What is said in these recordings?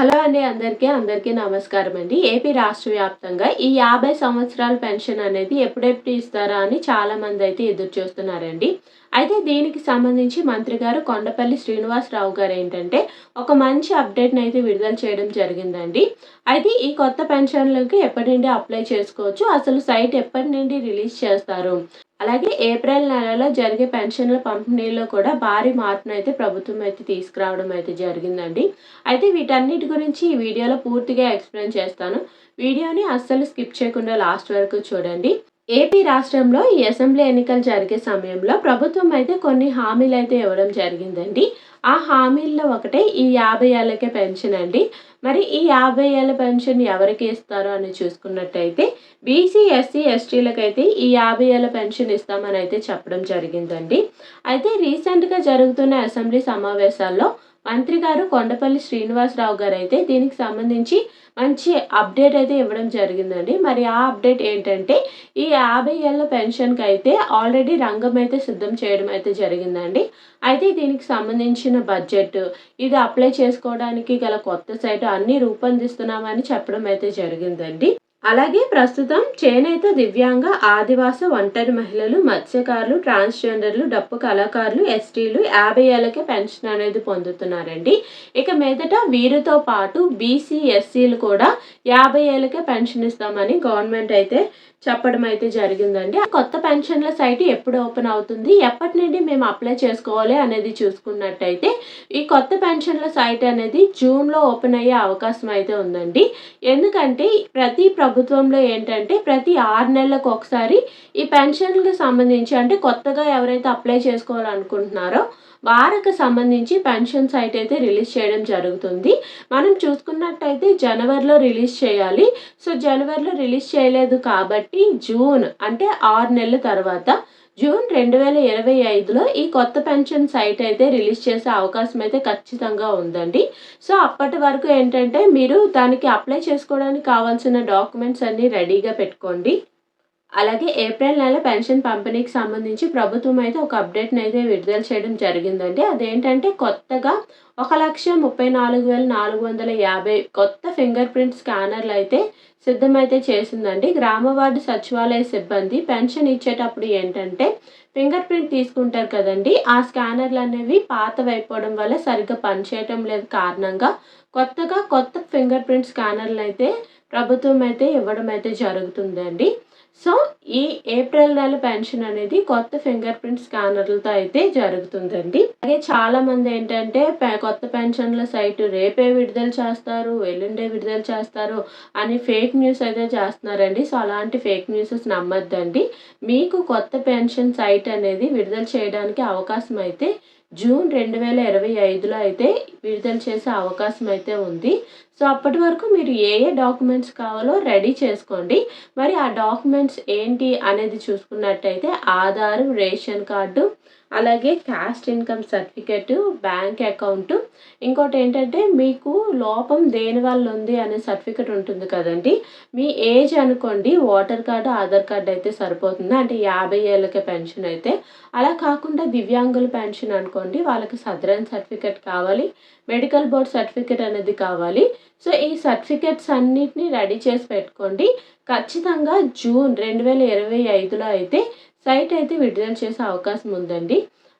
Hello అండి అందరికీ అందరికీ నమస్కారం అండి. ఏపీ రాష్ట్ర వ్యాప్తంగా ఈ యాభై సంవత్సరాల పెన్షన్ అనేది ఎప్పుడెప్పుడు ఇస్తారా అని చాలా మంది అయితే ఎదురు చూస్తున్నారండి. అయితే దీనికి సంబంధించి మంత్రి గారు కొండపల్లి శ్రీనివాసరావు గారు ఏంటంటే ఒక మంచి అప్డేట్ని అయితే విడుదల చేయడం జరిగిందండి. అయితే ఈ కొత్త పెన్షన్లకి ఎప్పటి నుండి అప్లై చేసుకోవచ్చు? అసలు సైట్ ఎప్పటి నుండి రిలీజ్ చేస్తారు? అలాగే ఏప్రిల్ నెలలో జరిగే పెన్షన్ల పంపిణీలో కూడా భారీ మార్పును అయితే ప్రభుత్వం అయితే తీసుకురావడం అయితే జరిగిందండి. అయితే వీటన్నిటి గురించి ఈ వీడియోలో పూర్తిగా ఎక్స్ప్లెయిన్ చేస్తాను. వీడియోని అస్సలు స్కిప్ చేయకుండా లాస్ట్ వరకు చూడండి. ఏపీ రాష్ట్రంలో ఈ అసెంబ్లీ ఎన్నికలు జరిగే సమయంలో ప్రభుత్వం అయితే కొన్ని హామీలు అయితే ఇవ్వడం జరిగిందండి. ఆ హామీల్లో ఒకటే ఈ యాభై ఏళ్ళకే పెన్షన్ అండి. మరి ఈ యాభై ఏళ్ళ పెన్షన్ ఎవరికి ఇస్తారు అని చూసుకున్నట్టయితే బీసీ ఎస్సీ ఎస్టీలకైతే ఈ యాభై ఏళ్ళ పెన్షన్ ఇస్తామని అయితే చెప్పడం జరిగిందండి. అయితే రీసెంట్గా జరుగుతున్న అసెంబ్లీ సమావేశాల్లో మంత్రి గారు కొండపల్లి శ్రీనివాసరావు గారు అయితే దీనికి సంబంధించి మంచి అప్డేట్ అయితే ఇవ్వడం జరిగిందండి. మరి ఆ అప్డేట్ ఏంటంటే ఈ యాభై ఏళ్ళ పెన్షన్కి అయితే ఆల్రెడీ రంగం అయితే సిద్ధం చేయడం అయితే జరిగిందండి. అయితే దీనికి సంబంధించిన బడ్జెట్ ఇది అప్లై చేసుకోవడానికి గల కొత్త సైట్ అన్నీ రూపొందిస్తున్నామని చెప్పడం అయితే జరిగిందండి. అలాగే ప్రస్తుతం చేనేత దివ్యాంగ ఆదివాస ఒంటరి మహిళలు మత్స్యకారులు ట్రాన్స్జెండర్లు డప్పు కళాకారులు ఎస్టీలు యాభై ఏళ్ళకే పెన్షన్ అనేది పొందుతున్నారండి. ఇక మీదట వీరితో పాటు బీసీ ఎస్సీలు కూడా యాభై ఏళ్ళకే పెన్షన్ ఇస్తామని గవర్నమెంట్ అయితే చెప్పడం అయితే జరిగిందండి. కొత్త పెన్షన్ల సైట్ ఎప్పుడు ఓపెన్ అవుతుంది? ఎప్పటి నుండి మేము అప్లై చేసుకోవాలి అనేది చూసుకున్నట్టయితే ఈ కొత్త పెన్షన్ల సైట్ అనేది జూన్లో ఓపెన్ అయ్యే అవకాశం అయితే ఉందండి. ఎందుకంటే ప్రతి ప్రభుత్వంలో ఏంటంటే ప్రతి ఆరు నెలలకు ఒకసారి ఈ పెన్షన్కి సంబంధించి అంటే కొత్తగా ఎవరైతే అప్లై చేసుకోవాలనుకుంటున్నారో వారికి సంబంధించి పెన్షన్ సైట్ అయితే రిలీజ్ చేయడం జరుగుతుంది. మనం చూసుకున్నట్టయితే జనవరిలో రిలీజ్ చేయాలి. సో జనవరిలో రిలీజ్ చేయలేదు కాబట్టి జూన్ అంటే ఆరు నెలల తర్వాత జూన్ రెండు వేల ఇరవై ఐదులో ఈ కొత్త పెన్షన్ సైట్ అయితే రిలీజ్ చేసే అవకాశం అయితే ఖచ్చితంగా ఉందండి. సో అప్పటి వరకు ఏంటంటే మీరు దానికి అప్లై చేసుకోవడానికి కావాల్సిన డాక్యుమెంట్స్ అన్నీ రెడీగా పెట్టుకోండి. అలాగే ఏప్రిల్ నెల పెన్షన్ పంపిణీకి సంబంధించి ప్రభుత్వం అయితే ఒక అప్డేట్ని అయితే విడుదల చేయడం జరిగిందండి. అదేంటంటే కొత్తగా ఒక లక్ష ముప్పై నాలుగు వేల నాలుగు వందల యాభై కొత్త ఫింగర్ ప్రింట్ స్కానర్లు అయితే సిద్ధమైతే చేసిందండి. గ్రామ వార్డు సచివాలయ సిబ్బంది పెన్షన్ ఇచ్చేటప్పుడు ఏంటంటే ఫింగర్ ప్రింట్ తీసుకుంటారు కదండి. ఆ స్కానర్లు అనేవి పాతవైపోవడం వల్ల సరిగ్గా పనిచేయటం లేదు కారణంగా కొత్తగా కొత్త ఫింగర్ ప్రింట్ స్కానర్లు అయితే ప్రభుత్వం అయితే ఇవ్వడం అయితే జరుగుతుందండి. సో ఈ ఏప్రిల్ నెల పెన్షన్ అనేది కొత్త ఫింగర్ ప్రింట్ స్కానర్లతో అయితే జరుగుతుందండి. అలాగే చాలా మంది ఏంటంటే కొత్త పెన్షన్ల సైట్ రేపే విడుదల చేస్తారు ఎల్లుండే విడుదల చేస్తారు అని ఫేక్ న్యూస్ అయితే చేస్తున్నారండి. సో అలాంటి ఫేక్ న్యూసెస్ నమ్మద్దండి. మీకు కొత్త పెన్షన్ సైట్ అనేది విడుదల చేయడానికి అవకాశం అయితే జూన్ రెండు వేల ఇరవై ఐదులో అయితే విడుదల చేసే అవకాశం అయితే ఉంది. సో అప్పటి వరకు మీరు ఏ ఏ డాక్యుమెంట్స్ కావాలో రెడీ చేసుకోండి. మరి ఆ డాక్యుమెంట్స్ ఏంటి అనేది చూసుకున్నట్టయితే ఆధారు రేషన్ కార్డు అలాగే caste income certificate bank account. ఇంకోటి ఏంటంటే మీకు లోపం దేని వల్ల ఉంది అనే సర్టిఫికెట్ ఉంటుంది కదండి. మీ ఏజ్ అనుకోండి ఓటర్ కార్డు ఆధార్ కార్డు అయితే సరిపోతుంది. అంటే యాభై ఏళ్ళకే పెన్షన్ అయితే. అలా కాకుండా దివ్యాంగుల పెన్షన్ అనుకోండి వాళ్ళకి సదరన్ సర్టిఫికెట్ కావాలి మెడికల్ బోర్డ్ సర్టిఫికెట్ అనేది కావాలి. సో ఈ సర్టిఫికెట్స్ అన్నిటిని రెడీ చేసి పెట్టుకోండి. ఖచ్చితంగా జూన్ రెండు వేల ఇరవై ఐదులో అయితే సైట్ అయితే విడుదల చేసే అవకాశం ఉందండి.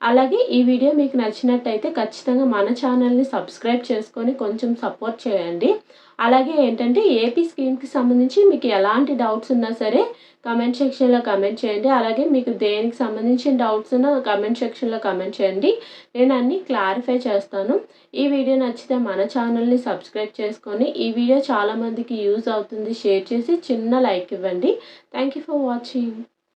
అలాగే ఈ వీడియో మీకు నచ్చినట్టయితే ఖచ్చితంగా మన ఛానల్ని సబ్స్క్రైబ్ చేసుకొని కొంచెం సపోర్ట్ చేయండి. అలాగే ఏంటంటే ఏపీ స్కీమ్కి సంబంధించి మీకు ఎలాంటి డౌట్స్ ఉన్నా సరే కమెంట్ సెక్షన్లో కమెంట్ చేయండి. అలాగే మీకు దేనికి సంబంధించిన డౌట్స్ ఉన్నా కమెంట్ సెక్షన్లో కమెంట్ చేయండి. నేను అన్నీ క్లారిఫై చేస్తాను. ఈ వీడియో నచ్చితే మన ఛానల్ని సబ్స్క్రైబ్ చేసుకొని ఈ వీడియో చాలామందికి యూజ్ అవుతుంది. షేర్ చేసి చిన్న లైక్ ఇవ్వండి. Thank you for watching.